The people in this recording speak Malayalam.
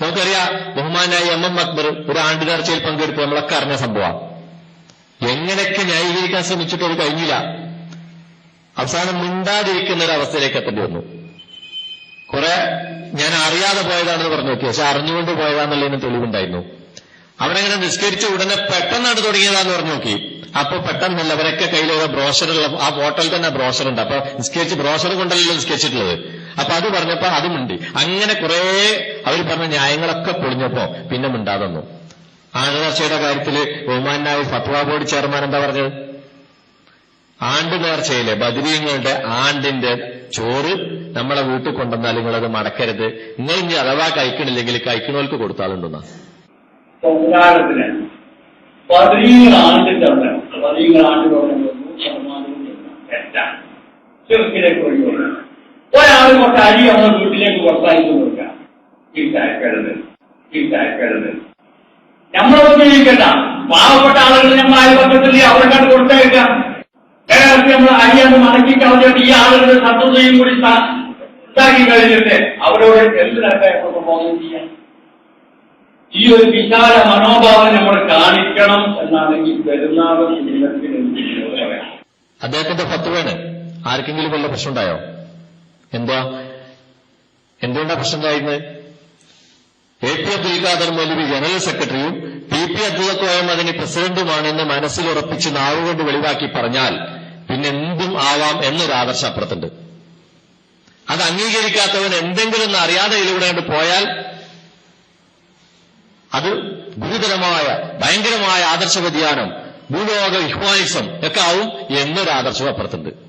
നമുക്കറിയാം ബഹുമാനായി എം എം അക്ബർ ഒരു ആണ്ട് ചർച്ചയിൽ പങ്കെടുത്ത് നമ്മളൊക്കെ അറിഞ്ഞ സംഭവമാണ്. എങ്ങനെയൊക്കെ ന്യായീകരിക്കാൻ ശ്രമിച്ചിട്ട് അത് കഴിഞ്ഞില്ല. അവസാനം മിണ്ടാതിരിക്കുന്ന ഒരു അവസ്ഥയിലേക്ക് എത്തേണ്ടി വന്നു. കുറെ ഞാൻ അറിയാതെ പോയതാണെന്ന് പറഞ്ഞു നോക്കി. പക്ഷെ അറിഞ്ഞുകൊണ്ട് പോയതാന്നുള്ളതിന് തെളിവുണ്ടായിരുന്നു. അവനങ്ങനെ നിസ്കരിച്ച ഉടനെ പെട്ടെന്നാണ് തുടങ്ങിയതാന്ന് പറഞ്ഞു നോക്കി. അപ്പൊ പെട്ടെന്നല്ല അവരൊക്കെ കയ്യിലുള്ള ബ്രോഷറുള്ള ആ ഹോട്ടലിൽ തന്നെ ബ്രോഷർ ഉണ്ട് അപ്പൊ നിസ്കരിച്ച് ബ്രോഷർ കൊണ്ടല്ലോ നിസ്കരിച്ചിട്ടുള്ളത്. അപ്പൊ അത് പറഞ്ഞപ്പോ അതുമുണ്ട് അങ്ങനെ കുറെ അവർ പറഞ്ഞ ന്യായങ്ങളൊക്കെ പൊളിഞ്ഞപ്പോ പിന്നെ മിണ്ടാതെന്നു. ആണ്ടുനേർച്ചയുടെ കാര്യത്തിൽ ബഹുമാനായ ഫത്വ ബോർഡ് ചെയർമാൻ എന്താ പറഞ്ഞത്? ആണ്ട് നേർച്ചയിലെ ബദരീങ്ങളുടെ ആണ്ടിന്റെ ചോറ് നമ്മളെ വീട്ടിൽ കൊണ്ടുവന്നാൽ നിങ്ങളത് മടക്കരുത്. നിങ്ങൾ ഇനി അഥവാ കഴിക്കണില്ലെങ്കിൽ കഴിക്കണോൽക്ക് കൊടുത്താലുണ്ടെന്നാ. ആണ്ടിന്റെ ആണ്ടിന്റെ തെറ്റാണ്. ഒരാൾ കുറച്ച് അരി നമ്മുടെ വീട്ടിലേക്ക് പുറത്തായിട്ട് കൊടുക്കാം തിരിച്ചയക്കരുത് തിരിച്ചയക്കരുത് നമ്മളൊന്നും ജീവിക്കണ്ട പാവപ്പെട്ട ആളുകൾ നമ്മൾ അവരെ കണ്ട് കൊടുത്തയക്കാം കേരളത്തിൽ നമ്മൾ അരി അത് മടക്കി കളഞ്ഞിട്ട് ഈ ആളുകളുടെ സത്യതയും കൂടി ഉണ്ടാക്കി കഴിഞ്ഞിട്ട് അവരോട് എന്ത് നടക്കാൻ പോകുകയും ചെയ്യാം ഈ ഒരു വിശാല മനോഭാവം നമ്മൾ കാണിക്കണം എന്നാണ് ഈ പെരുന്നാളും അദ്ദേഹത്തിന്റെ ഫത്വയാണ് ആർക്കെങ്കിലും വല്ല പ്രശ്നം ഉണ്ടായോ എന്താ? എന്തുകൊണ്ടാ പ്രശ്നം ഉണ്ടായിരുന്നത് A P Abdul Khader Maulavi general സെക്രട്ടറിയും പി പി അബ്ദുൽ കോയം അതിന് പ്രസിഡന്റുമാണെന്ന് മനസ്സിൽ ഉറപ്പിച്ച് നാവുകൊണ്ട് വെളിവാക്കി പറഞ്ഞാൽ പിന്നെ എന്തും ആവാം എന്നൊരു ആദർശം അപ്പുറത്തുണ്ട്. അത് അംഗീകരിക്കാത്തവൻ എന്തെങ്കിലും ഒന്ന് അറിയാതെ ഇതിലൂടെ കണ്ട് പോയാൽ അത് ഗുരുതരമായ ഭയങ്കരമായ ആദർശ വ്യതിയാനം ഭൂലോക ഇഹ്വാനിസം ഒക്കെ ആവും എന്നൊരു ആദർശം അപ്പുറത്തുണ്ട്.